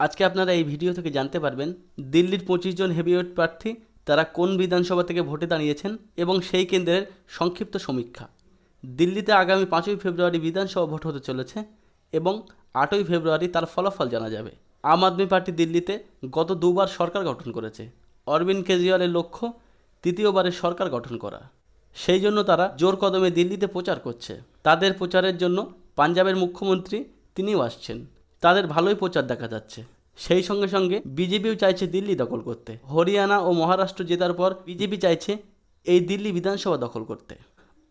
আজকে আপনারা এই ভিডিও থেকে জানতে পারবেন দিল্লির পঁচিশ জন হেভিওয়েট প্রার্থী তারা কোন বিধানসভা থেকে ভোটে দাঁড়িয়েছেন এবং সেই কেন্দ্রের সংক্ষিপ্ত সমীক্ষা। দিল্লিতে আগামী পাঁচই ফেব্রুয়ারি বিধানসভা ভোট হতে চলেছে এবং আটই ফেব্রুয়ারি তার ফলাফল জানা যাবে। আম আদমি পার্টি দিল্লিতে গত দুবার সরকার গঠন করেছে। অরবিন্দ কেজরিওয়ালের লক্ষ্য, তৃতীয়বারের সরকার গঠন করা। সেই জন্য তারা জোর কদমে দিল্লিতে প্রচার করছে। তাদের প্রচারের জন্য পাঞ্জাবের মুখ্যমন্ত্রী তিনিও আসছেন। তাদের ভালোই প্রচার দেখা যাচ্ছে। সেই সঙ্গে সঙ্গে বিজেপিও চাইছে দিল্লি দখল করতে। হরিয়ানা ও মহারাষ্ট্র জেতার পর বিজেপি চাইছে এই দিল্লি বিধানসভা দখল করতে।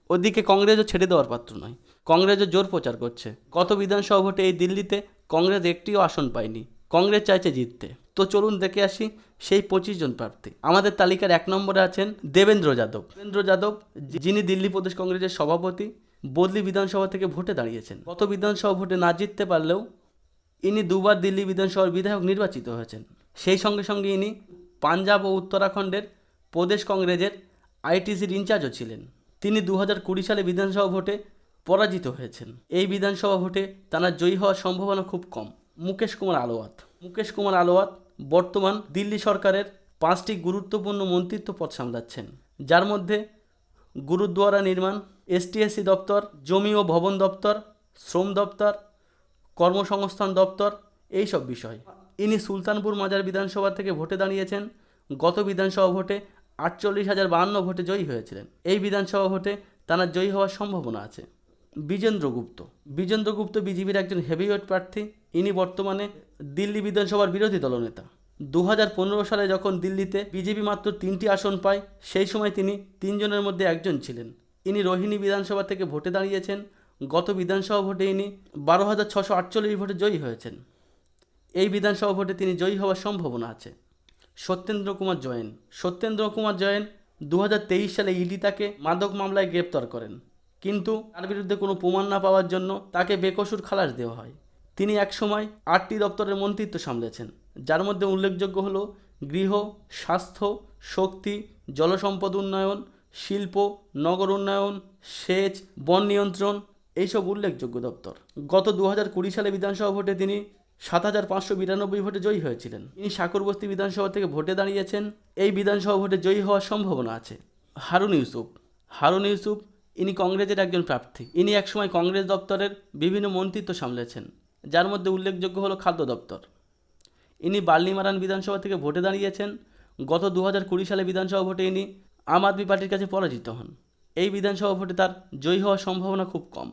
ওদিকে কংগ্রেসও ছেড়ে দেওয়ার পাত্র নয়। কংগ্রেসও জোর প্রচার করছে। গত বিধানসভা ভোটে এই দিল্লিতে কংগ্রেস একটিও আসন পায়নি। কংগ্রেস চাইছে জিততে। তো চলুন দেখে আসি সেই পঁচিশ জন প্রার্থী। আমাদের তালিকার এক নম্বরে আছেন দেবেন্দ্র যাদব। দেবেন্দ্র যাদব যিনি দিল্লি প্রদেশ কংগ্রেসের সভাপতি, বদলি বিধানসভা থেকে ভোটে দাঁড়িয়েছেন। গত বিধানসভা ভোটে না জিততে পারলেও ইনি দুবার দিল্লি বিধানসভার বিধায়ক নির্বাচিত হয়েছেন। সেই সঙ্গে সঙ্গে ইনি পাঞ্জাব ও উত্তরাখণ্ডের প্রদেশ কংগ্রেসের আইটিসির ইনচার্জও ছিলেন। তিনি দু কুড়ি সালে বিধানসভা ভোটে পরাজিত হয়েছেন। এই বিধানসভা ভোটে তাঁর জয়ী হওয়ার সম্ভাবনা খুব কম। মুকেশ কুমার আলোয়াত। মুকেশ কুমার আলোয়াত বর্তমান দিল্লি সরকারের পাঁচটি গুরুত্বপূর্ণ মন্ত্রিত্ব পদ সামলাচ্ছেন। যার মধ্যে গুরুদ্বারা নির্মাণ, এসটিএসসি দপ্তর, জমি ও ভবন দপ্তর, শ্রম দপ্তর কর্মসংস্থান দপ্তর এই সব বিষয়। ইনি সুলতানপুর মাজার বিধানসভা থেকে ভোটে দাঁড়িয়েছেন। গত বিধানসভা ভোটে আটচল্লিশ হাজার বাহান্ন ভোটে জয়ী হয়েছিলেন। এই বিধানসভা ভোটে তাঁর জয়ী হওয়ার সম্ভাবনা আছে। বিজেন্দ্র গুপ্ত। বিজেন্দ্র গুপ্ত বিজেপির একজন হেভিওয়েট প্রার্থী। ইনি বর্তমানে দিল্লি বিধানসভার বিরোধী দলনেতা। দু হাজার পনেরো সালে যখন দিল্লিতে বিজেপি মাত্র তিনটি আসন পায়, সেই সময় তিনি তিনজনের মধ্যে একজন ছিলেন। ইনি রোহিণী বিধানসভা থেকে ভোটে দাঁড়িয়েছেন। গত বিধানসভা ভোটে ইনি বারো হাজার ছশো আটচল্লিশ ভোটে জয়ী হয়েছেন। এই বিধানসভা ভোটে তিনি জয়ী হওয়ার সম্ভাবনা আছে। সত্যেন্দ্র কুমার জয়েন। সত্যেন্দ্র কুমার জয়েন দু হাজার তেইশ সালে ইডি তাকে মাদক মামলায় গ্রেপ্তার করেন। কিন্তু তার বিরুদ্ধে কোনো প্রমাণ না পাওয়ার জন্য তাকে বেকসুর খালাস দেওয়া হয়। তিনি একসময় আটটি দপ্তরের মন্ত্রিত্ব সামলেছেন, যার মধ্যে উল্লেখযোগ্য হলো গৃহ, স্বাস্থ্য, শক্তি, জলসম্পদ উন্নয়ন, শিল্প, নগর উন্নয়ন, সেচ, বন নিয়ন্ত্রণ এইসব উল্লেখযোগ্য দপ্তর। গত দু কুড়ি সালে বিধানসভা ভোটে তিনি সাত হাজার পাঁচশো বিরানব্বই ভোটে জয়ী হয়েছিলেন। তিনি সাকুরবস্তি বিধানসভা থেকে ভোটে দাঁড়িয়েছেন। এই বিধানসভা ভোটে জয়ী হওয়ার সম্ভাবনা আছে। হারুন ইউসুফ। হারুন ইউসুফ, ইনি কংগ্রেসের একজন প্রার্থী। ইনি একসময় কংগ্রেস দপ্তরের বিভিন্ন মন্ত্রিত্ব সামলেছেন, যার মধ্যে উল্লেখযোগ্য হলো খাদ্য দপ্তর। ইনি বার্লিমারান বিধানসভা থেকে ভোটে দাঁড়িয়েছেন। গত দু কুড়ি সালে বিধানসভা ভোটে ইনি আম আদমি পার্টির কাছে পরাজিত হন। এই বিধানসভা ভোটে তার জয়ী হওয়ার সম্ভাবনা খুব কম।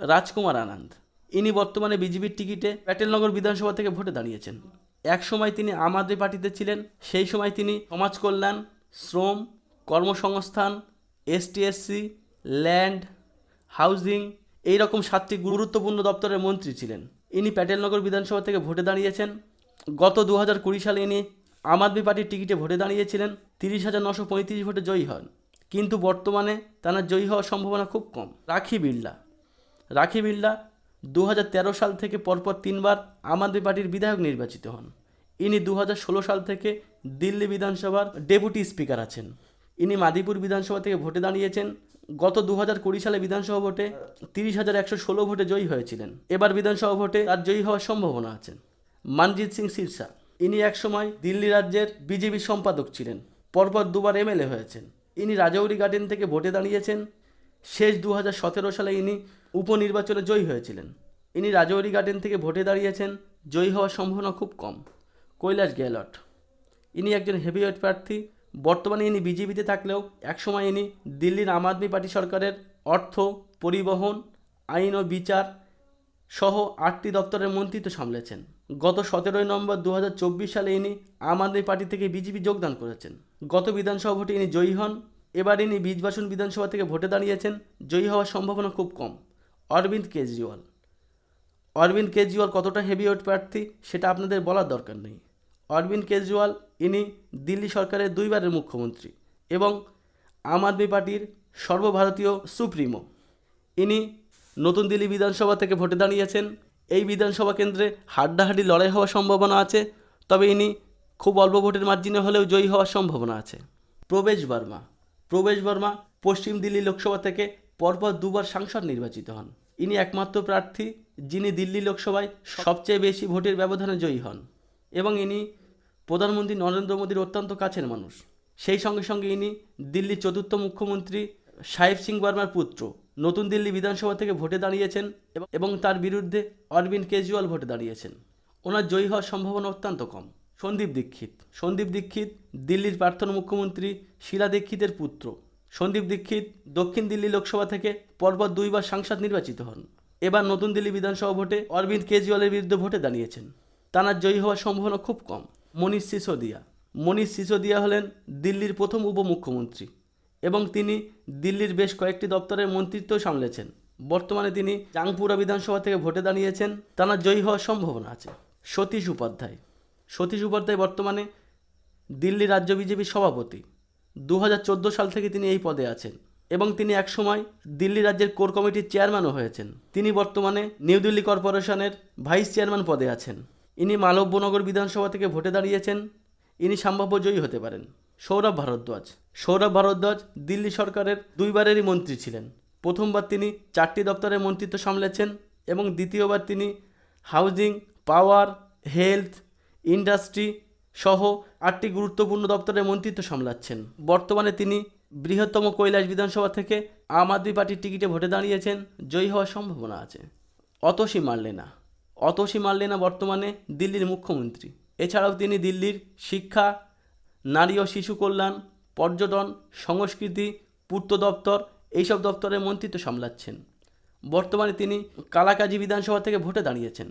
রাজকুমার আনন্দ। ইনি বর্তমানে বিজেপির টিকিটে প্যাটেলনগর বিধানসভা থেকে ভোটে দাঁড়িয়েছেন। এক সময় তিনি আম আদমি পার্টিতে ছিলেন, সেই সময় তিনি সমাজ কল্যাণ, শ্রম, কর্মসংস্থান এসটিএসসি ল্যান্ড, হাউজিং এই রকম সাতটি গুরুত্বপূর্ণ দপ্তরের মন্ত্রী ছিলেন। ইনি প্যাটেলনগর বিধানসভা থেকে ভোটে দাঁড়িয়েছেন। গত দু কুড়ি সালে ইনি আম আদমি পার্টির টিকিটে ভোটে দাঁড়িয়েছিলেন। তিরিশ হাজার নশো পঁয়ত্রিশ ভোটে জয়ী হন। কিন্তু বর্তমানে তার জয়ী হওয়ার সম্ভাবনা খুব কম। রাখি বিড়লা রাখি বিড়লা দু সাল থেকে পরপর তিনবার আম আদমি পার্টির বিধায়ক নির্বাচিত হন। ইনি দু হাজার ষোলো সাল থেকে দিল্লি বিধানসভার ডেপুটি স্পিকার আছেন। ইনি মাদিপুর বিধানসভা থেকে ভোটে দাঁড়িয়েছেন। গত দু হাজার কুড়ি সালে বিধানসভা ভোটে তিরিশ হাজার একশো ষোলো ভোটে জয়ী হয়েছিলেন। এবার বিধানসভা ভোটে তার জয়ী হওয়ার সম্ভাবনা আছে। মনজিৎ সিং সিরসা, ইনি একসময় দিল্লি রাজ্যের বিজেপি সম্পাদক ছিলেন, পরপর দুবার এমএলএ হয়েছেন। ইনি রাজৌরি গার্ডেন থেকে ভোটে দাঁড়িয়েছেন। শেষ দু হাজার সতেরো সালে ইনি উপনির্বাচনে জয়ী হয়েছিলেন। ইনি রাজৌরি গার্ডেন থেকে ভোটে দাঁড়িয়েছেন। জয়ী হওয়ার সম্ভাবনা খুব কম। কৈলাস গেহলট। ইনি একজন হেভিওয়েট প্রার্থী। বর্তমানে ইনি বিজেপিতে থাকলেও একসময় ইনি দিল্লির আম আদমি পার্টি সরকারের অর্থ, পরিবহন, আইন ও বিচার সহ আটটি দপ্তরের মন্ত্রিত্ব সামলেছেন। গত সতেরোই নভেম্বর দু হাজার চব্বিশ সালে ইনি আম আদমি পার্টি থেকে বিজেপি যোগদান করেছেন। গত বিধানসভা ভোটে ইনি জয়ী হন। এবার ইনি বীজবাসন বিধানসভা থেকে ভোটে দাঁড়িয়েছেন। জয়ী হওয়ার সম্ভাবনা খুব কম। অরবিন্দ কেজরিওয়াল। অরবিন্দ কেজরিওয়াল কতটা হেভিওয়েট প্রার্থী সেটা আপনাদের বলার দরকার নেই। অরবিন্দ কেজরিওয়াল, ইনি দিল্লি সরকারের দুইবারের মুখ্যমন্ত্রী এবং আম আদমি পার্টির সর্বভারতীয় সুপ্রিমো। ইনি নতুন দিল্লি বিধানসভা থেকে ভোটে দাঁড়িয়েছেন। এই বিধানসভা কেন্দ্রে হাড্ডাহাড্ডি লড়াই হওয়ার সম্ভাবনা আছে, তবে ইনি খুব অল্প ভোটের মার্জিনে হলেও জয়ী হওয়ার সম্ভাবনা আছে। প্রবেশ বর্মা। প্রবেশ বর্মা পশ্চিম দিল্লি লোকসভা থেকে পরপর দুবার সাংসদ নির্বাচিত হন। ইনি একমাত্র প্রার্থী, যিনি দিল্লি লোকসভায় সবচেয়ে বেশি ভোটের ব্যবধানে জয়ী হন এবং ইনি প্রধানমন্ত্রী নরেন্দ্র মোদীর অত্যন্ত কাছের মানুষ। সেই সঙ্গে সঙ্গে ইনি দিল্লির চতুর্থ মুখ্যমন্ত্রী সাহেব সিং বর্মার পুত্র। নতুন দিল্লি বিধানসভা থেকে ভোটে দাঁড়িয়েছেন এবং- তার বিরুদ্ধে অরবিন্দ কেজরিওয়াল ভোটে দাঁড়িয়েছেন। ওনার জয়ী হওয়ার সম্ভাবনা অত্যন্ত কম। সন্দীপ দীক্ষিত। সন্দীপ দীক্ষিত, দিল্লির প্রাক্তন মুখ্যমন্ত্রী শীলা দীক্ষিতের পুত্র। সন্দীপ দীক্ষিত দক্ষিণ দিল্লি লোকসভা থেকে পরপর দুইবার সাংসদ নির্বাচিত হন। এবার নতুন দিল্লি বিধানসভা ভোটে অরবিন্দ কেজরিওয়ালের বিরুদ্ধে ভোটে দাঁড়িয়েছেন। তাঁর জয়ী হওয়ার সম্ভাবনা খুব কম। মনীষ সিসোদিয়া। মনীষ সিসোদিয়া হলেন দিল্লির প্রথম উপমুখ্যমন্ত্রী এবং তিনি দিল্লির বেশ কয়েকটি দপ্তরের মন্ত্রিত্ব সামলেছেন। বর্তমানে তিনি জাংপুরা বিধানসভা থেকে ভোটে দাঁড়িয়েছেন। তাঁর জয়ী হওয়ার সম্ভাবনা আছে। সতীশ উপাধ্যায়। সতীশ উপাধ্যায় বর্তমানে দিল্লি রাজ্য বিজেপির সভাপতি। দু হাজার চোদ্দ সাল থেকে তিনি এই পদে আছেন এবং তিনি একসময় দিল্লি রাজ্যের কোর কমিটির চেয়ারম্যানও হয়েছেন। তিনি বর্তমানে নিউ দিল্লি কর্পোরেশনের ভাইস চেয়ারম্যান পদে আছেন। ইনি মালব্যনগর বিধানসভা থেকে ভোটে দাঁড়িয়েছেন। ইনি সম্ভাব্য জয়ী হতে পারেন। সৌরভ ভারদ্বাজ। সৌরভ ভারদ্বাজ দিল্লি সরকারের দুইবারেরই মন্ত্রী ছিলেন। প্রথমবার তিনি চারটি দপ্তরের মন্ত্রিত্ব সামলেছেন এবং দ্বিতীয়বার তিনি হাউজিং, পাওয়ার, হেলথ, ইন্ডাস্ট্রি সহ আটটি গুরুত্বপূর্ণ দপ্তরের মন্ত্রিত্ব সামলাচ্ছেন। বর্তমানে তিনি বৃহত্তম কৈলাস বিধানসভা থেকে আম আদমি পার্টির টিকিটে ভোটে দাঁড়িয়েছেন। জয়ী হওয়ার সম্ভাবনা আছে। অতসী মার্লেনা। অতসী মার্লেনা বর্তমানে দিল্লির মুখ্যমন্ত্রী। এছাড়াও তিনি দিল্লির শিক্ষা, নারী ও শিশু কল্যাণ, পর্যটন, সংস্কৃতি, পূর্ত দপ্তর এইসব দপ্তরের মন্ত্রিত্ব সামলাচ্ছেন। বর্তমানে তিনি কালাকাজি বিধানসভা থেকে ভোটে দাঁড়িয়েছেন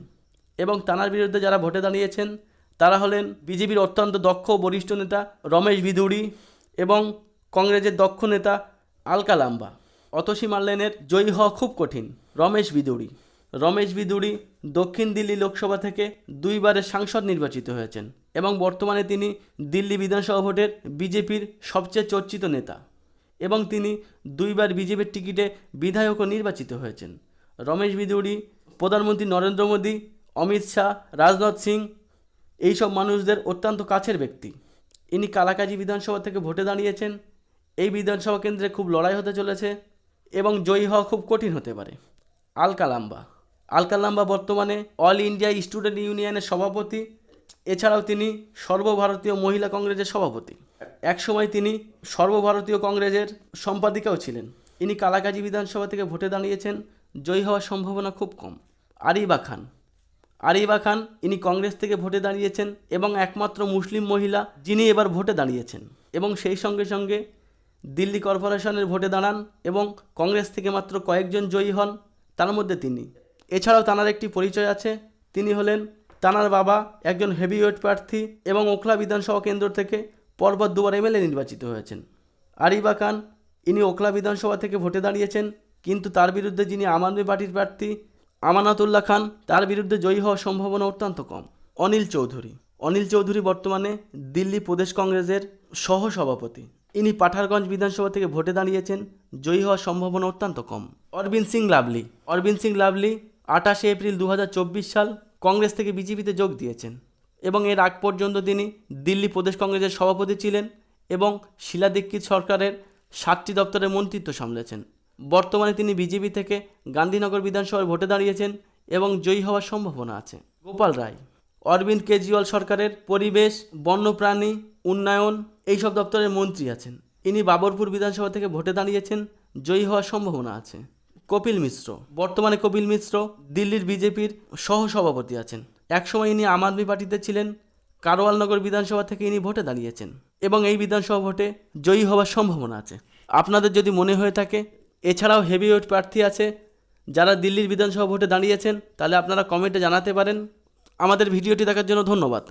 এবং তানার বিরুদ্ধে যারা ভোটে দাঁড়িয়েছেন তারা হলেন বিজেপির অত্যন্ত দক্ষ বরিষ্ঠ নেতা রমেশ বিদুড়ি এবং কংগ্রেসের দক্ষ নেতা আলকা লাম্বা। অতসী মাল্লেনের জয়ী হওয়া খুব কঠিন, রমেশ বিদুড়ি রমেশ বিদুড়ি দক্ষিণ দিল্লি লোকসভা থেকে দুইবারের সাংসদ নির্বাচিত হয়েছেন এবং বর্তমানে তিনি দিল্লি বিধানসভা ভোটের বিজেপির সবচেয়ে চর্চিত নেতা এবং তিনি দুইবার বিজেপির টিকিটে বিধায়কও নির্বাচিত হয়েছেন। রমেশ বিদুড়ি প্রধানমন্ত্রী নরেন্দ্র মোদী, অমিত শাহ, রাজনাথ সিং এইসব মানুষদের অত্যন্ত কাছের ব্যক্তি। ইনি কালাকাজি বিধানসভা থেকে ভোটে দাঁড়িয়েছেন। এই বিধানসভা কেন্দ্রে খুব লড়াই হতে চলেছে এবং জয়ী হওয়া খুব কঠিন হতে পারে। আলকা লাম্বা আলকা লাম্বা বর্তমানে অল ইন্ডিয়া স্টুডেন্ট ইউনিয়নের সভাপতি। এছাড়াও তিনি সর্বভারতীয় মহিলা কংগ্রেসের সভাপতি। একসময় তিনি সর্বভারতীয় কংগ্রেসের সম্পাদিকাও ছিলেন। ইনি কালাকাজি বিধানসভা থেকে ভোটে দাঁড়িয়েছেন। জয়ী হওয়ার সম্ভাবনা খুব কম। আরিবা খান। আরিবা খান, ইনি কংগ্রেস থেকে ভোটে দাঁড়িয়েছেন এবং একমাত্র মুসলিম মহিলা যিনি এবার ভোটে দাঁড়িয়েছেন। এবং সেই সঙ্গে সঙ্গে দিল্লি কর্পোরেশনের ভোটে দাঁড়ান এবং কংগ্রেস থেকে মাত্র কয়েকজন জয়ী হন তার মধ্যে তিনি। এছাড়াও তানার একটি পরিচয় আছে, তিনি হলেন তানার বাবা একজন হেভিওয়েট প্রার্থী এবং ওখলা বিধানসভা কেন্দ্র থেকে পরপর দুবার এমএলএ নির্বাচিত হয়েছেন। আরিবা খান, ইনি ওখলা বিধানসভা থেকে ভোটে দাঁড়িয়েছেন, কিন্তু তার বিরুদ্ধে যিনি আম আদমি পার্টির প্রার্থী আমানাতুল্লাহ খান তার বিরুদ্ধে জয়ী হওয়ার সম্ভাবনা অত্যন্ত কম। অনিল চৌধুরী। অনিল চৌধুরী বর্তমানে দিল্লি প্রদেশ কংগ্রেসের সহ সভাপতি ইনি পাঠারগঞ্জ বিধানসভা থেকে ভোটে দাঁড়িয়েছেন, জয়ী হওয়ার সম্ভাবনা অত্যন্ত কম। অরবিন্দ সিং লাভলি। অরবিন্দ সিং লাভলি আঠাশে এপ্রিল দু হাজার চব্বিশ সাল কংগ্রেস থেকে বিজেপিতে যোগ দিয়েছেন এবং এর আগ পর্যন্ত তিনি দিল্লি প্রদেশ কংগ্রেসের সভাপতি ছিলেন এবং শিলা দীক্ষিত সরকারের সাতটি দপ্তরের মন্ত্রিত্ব সামলেছেন। বর্তমানে তিনি বিজেপি থেকে গান্ধীনগর বিধানসভায় ভোটে দাঁড়িয়েছেন এবং জয়ী হওয়ার সম্ভাবনা আছে। গোপাল রায়, অরবিন্দ কেজরিওয়াল সরকারের পরিবেশ, বন্যপ্রাণী, উন্নয়ন, এইসব দপ্তরের মন্ত্রী আছেন। ইনি বাবরপুর বিধানসভা থেকে ভোটে দাঁড়িয়েছেন, জয়ী হওয়ার সম্ভাবনা আছে। কপিল মিশ্র, বর্তমানে কপিল মিশ্র দিল্লির বিজেপির সহ সভাপতি আছেন। একসময় ইনি আম আদমি পার্টিতে ছিলেন, কারওয়ালনগর বিধানসভা থেকে ইনি ভোটে দাঁড়িয়েছেন এবং এই বিধানসভা ভোটে জয়ী হওয়ার সম্ভাবনা আছে। আপনাদের যদি মনে হয়ে থাকে এছাড়াও হেভিওয়েট প্রার্থী আছে, যারা দিল্লির বিধানসভা ভোটে দাঁড়িয়েছেন, তাহলে আপনারা কমেন্টে জানাতে পারেন। আমাদের ভিডিওটি দেখার জন্য ধন্যবাদ।